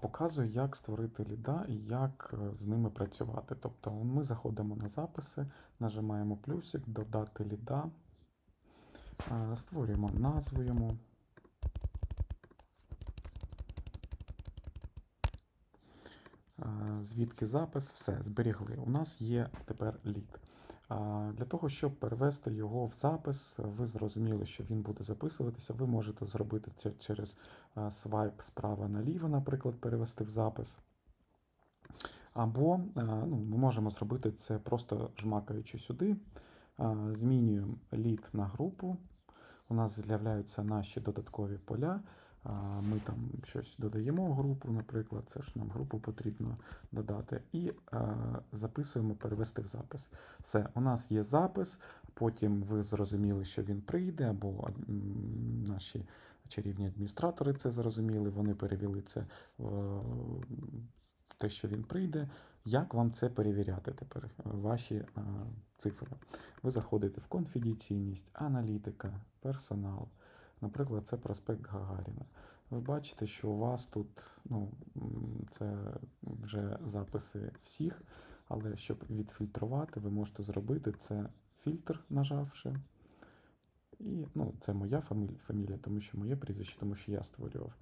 показую, як створити ліда і як е, з ними працювати. Тобто ми заходимо на записи, нажимаємо плюсик, додати ліда, створюємо назву йому. Звідки запис, все, зберігли. У нас є тепер лід. Для того, щоб перевести його в запис, ви зрозуміли, що він буде записуватися. Ви можете зробити це через свайп справа наліво, наприклад, перевести в запис. Або ну, ми можемо зробити це просто жмакаючи сюди, змінюємо лід на групу. У нас з'являються наші додаткові поля. Ми там щось додаємо в групу, наприклад, це ж нам групу потрібно додати, і е, записуємо перевести в запис. Все, у нас є запис, потім ви зрозуміли, що він прийде, або наші чарівні адміністратори це зрозуміли, вони перевели це в те, що він прийде. Як вам це перевіряти тепер? Ваші е, цифри. Ви заходите в конфіденційність, аналітика, персонал. Наприклад, це проспект Гагаріна. Ви бачите, що у вас тут ну, це вже записи всіх, але щоб відфільтрувати, ви можете зробити це фільтр, нажавши. І ну, це моя фамілія, фамілія, тому що моє прізвище, тому що я створював.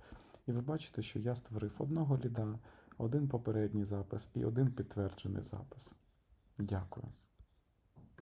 І ви бачите, що я створив одного ліда, один попередній запис і один підтверджений запис. Дякую.